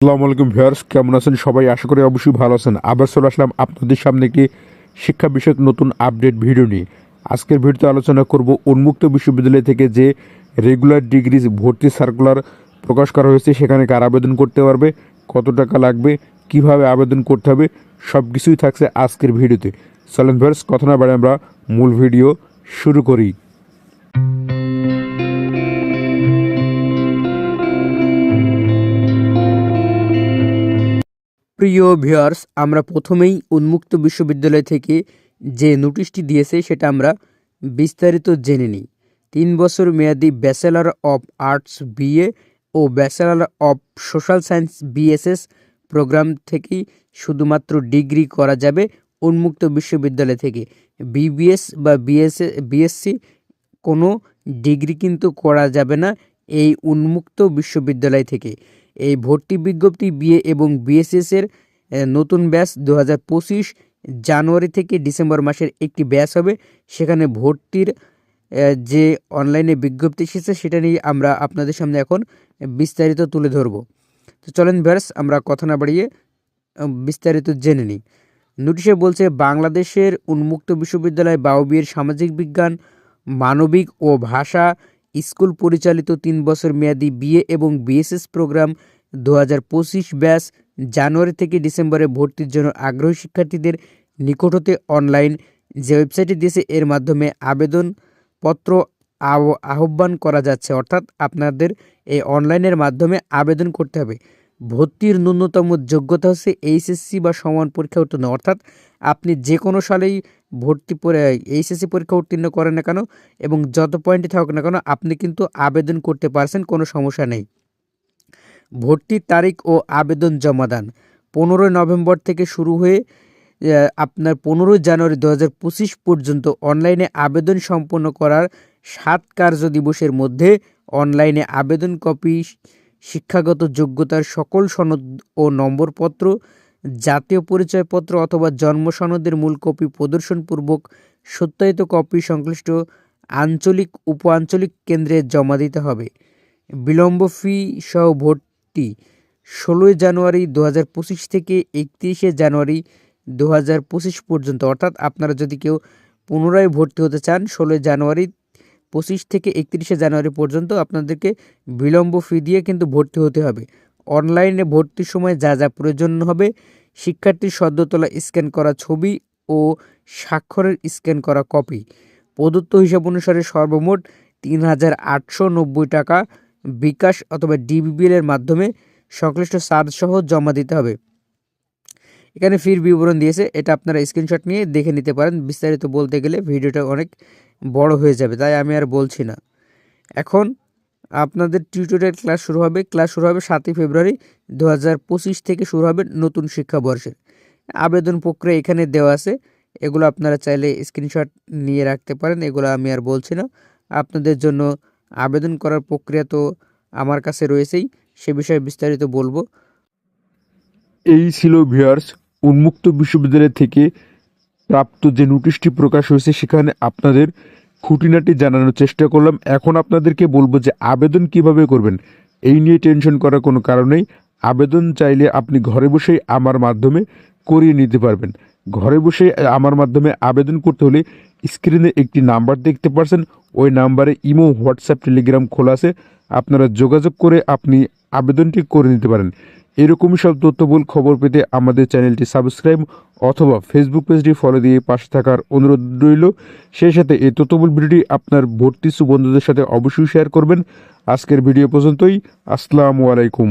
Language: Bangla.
আসসালামু আলাইকুম ভিউয়ার্স, কেমন আছেন সবাই? আশা করি অবশ্যই ভালো আছেন। আবার চলে আসলাম আপনাদের সামনে একটি শিক্ষা বিষয়ক নতুন আপডেট ভিডিও নিয়ে। আজকের ভিডিওতে আলোচনা করব উন্মুক্ত বিশ্ববিদ্যালয় থেকে যে রেগুলার ডিগ্রি ভর্তি সার্কুলার প্রকাশ করা হয়েছে, সেখানে কার আবেদন করতে পারবে, কত টাকা লাগবে, কীভাবে আবেদন করতে হবে সব কিছুই থাকছে আজকের ভিডিওতে। চলেন ভিউয়ার্স, কথা না বাড়ে আমরা মূল ভিডিও শুরু করি। প্রিয় ভিউয়ার্স, আমরা প্রথমেই উন্মুক্ত বিশ্ববিদ্যালয় থেকে যে নোটিশটি দিয়েছে সেটা আমরা বিস্তারিত জেনে নিই। তিন বছর মেয়াদি bachelor of arts BA O bachelor of social science BSS programme থেকেই শুধুমাত্র ডিগ্রি করা যাবে উন্মুক্ত বিশ্ববিদ্যালয় থেকে। বিবিএস বা বিএসএ, বিএসসি কোনো ডিগ্রি কিন্তু করা যাবে না এই উন্মুক্ত বিশ্ববিদ্যালয় থেকে। এই ভর্তি বিজ্ঞপ্তি বিএ এবং বিএসএস এর আহ, নতুন ব্যাচ দু হাজার পঁচিশ জানুয়ারি থেকে ডিসেম্বর মাসের একটি ব্যাচ হবে। সেখানে ভর্তির যে অনলাইনে বিজ্ঞপ্তি এসেছে সেটা নিয়ে আমরা আপনাদের সামনে এখন বিস্তারিত তুলে ধরব। তো চলেন ব্যাস আমরা কথা না বাড়িয়ে বিস্তারিত জেনে নিই। নোটিশে বলছে বাংলাদেশের উন্মুক্ত বিশ্ববিদ্যালয় বাউবির সামাজিক বিজ্ঞান মানবিক ও ভাষা স্কুল পরিচালিত তিন বছর মেয়াদি বিএ এবং বিএসএস প্রোগ্রাম দু হাজার পঁচিশ ব্যাস জানুয়ারি থেকে ডিসেম্বরে ভর্তির জন্য আগ্রহী শিক্ষার্থীদের নিকট হতে অনলাইন যে ওয়েবসাইটে দিয়েছে, এর মাধ্যমে আবেদনপত্র আহ- আহ্বান করা যাচ্ছে। অর্থাৎ আপনাদের এই অনলাইনের মাধ্যমে আবেদন করতে হবে। ভর্তির ন্যূনতম যোগ্যতা হচ্ছে এইচএসসি বা সমান পরীক্ষা উত্তীর্ণ। অর্থাৎ আপনি যে কোনো সালেই ভর্তি এইচএসসি পরীক্ষা উত্তীর্ণ করেন না কেন এবং যত পয়েন্টে থাকুক না কেন, আপনি কিন্তু আবেদন করতে পারছেন, কোনো সমস্যা নেই। ভর্তির তারিখ ও আবেদন জমাদান। পনেরোই নভেম্বর থেকে শুরু হয়ে আপনার পনেরোই জানুয়ারি দু হাজার পঁচিশ পর্যন্ত অনলাইনে আবেদন সম্পন্ন করার সাত কার্য দিবসের মধ্যে অনলাইনে আবেদন কপি শিক্ষাগত যোগ্যতার সকল সনদ ও নম্বরপত্র, জাতীয় পরিচয়পত্র অথবা জন্ম সনদের মূল কপি প্রদর্শনপূর্বক সত্যায়িত কপি সংশ্লিষ্ট আঞ্চলিক উপ আঞ্চলিক কেন্দ্রে জমা দিতে হবে। বিলম্ব ফি সহ ভর্তি ষোলোই জানুয়ারি দু হাজার পঁচিশ থেকে একত্রিশে জানুয়ারি দু হাজার পঁচিশ পর্যন্ত। অর্থাৎ আপনারা যদি কেউ পুনরায় ভর্তি হতে চান, ষোলোই জানুয়ারি পঁচিশ থেকে একত্রিশে জানুয়ারি পর্যন্ত আপনাদেরকে বিলম্ব ফি দিয়ে কিন্তু ভর্তি হতে হবে। অনলাইনে ভর্তির সময় যা যা প্রয়োজন হবে, শিক্ষার্থীর সদ্যতলা স্ক্যান করা ছবি ও স্বাক্ষরের স্ক্যান করা কপি প্রদত্ত হিসাব অনুসারে সর্বমোট তিন হাজার আটশো নব্বই টাকা বিকাশ অথবা ডিবিবিএল এর মাধ্যমে সংশ্লিষ্ট চার্জ সহ জমা দিতে হবে। এখানে ফির বিবরণ দিয়েছে, এটা আপনারা স্ক্রিনশট নিয়ে দেখে নিতে পারেন। বিস্তারিত বলতে গেলে ভিডিওটা অনেক বড় হয়ে যাবে, তাই আমি আর বলছি না। এখন আপনাদের টিউটোরিয়াল ক্লাস শুরু হবে ক্লাস শুরু হবে সাতই ফেব্রুয়ারি দু হাজার পঁচিশ থেকে শুরু হবে নতুন শিক্ষাবর্ষের। আবেদন প্রক্রিয়া এখানে দেওয়া আছে, এগুলো আপনারা চাইলে স্ক্রিনশট নিয়ে রাখতে পারেন, এগুলো আমি আর বলছি না। আপনাদের জন্য আবেদন করার প্রক্রিয়া তো আমার কাছে রয়েছেই, সে বিষয়ে বিস্তারিত বলব। এই ছিল ভিউয়ার্স, উন্মুক্ত বিশ্ববিদ্যালয় থেকে প্রাপ্ত যে নোটিশটি প্রকাশ হয়েছে, সেখানে আপনাদের খুঁটিনাটি জানানোর চেষ্টা করলাম। এখন আপনাদেরকে বলব যে আবেদন কীভাবে করবেন, এই নিয়ে টেনশন করার কোনো কারণ নেই। আবেদন চাইলে আপনি ঘরে বসেই আমার মাধ্যমে করিয়ে নিতে পারবেন। ঘরে বসে আমার মাধ্যমে আবেদন করতে হলে স্ক্রিনে একটি নাম্বার দেখতে পারছেন। ওই নাম্বারে ইমো, হোয়াটসঅ্যাপ, টেলিগ্রাম খোলা আছে। আপনারা যোগাযোগ করে আপনি আবেদনটি করে নিতে পারেন। এরকমই সব তথ্যবুল খবর পেতে আমাদের চ্যানেলটি সাবস্ক্রাইব অথবা ফেসবুক পেজটি ফলো দিয়ে পাশে থাকার অনুরোধ রইল। সেই সাথে এই তথ্যবুল ভিডিওটি আপনার ভর্তি সুবন্ধুদের সাথে অবশ্যই শেয়ার করবেন। আজকের ভিডিও পর্যন্তই। আসসালামু আলাইকুম।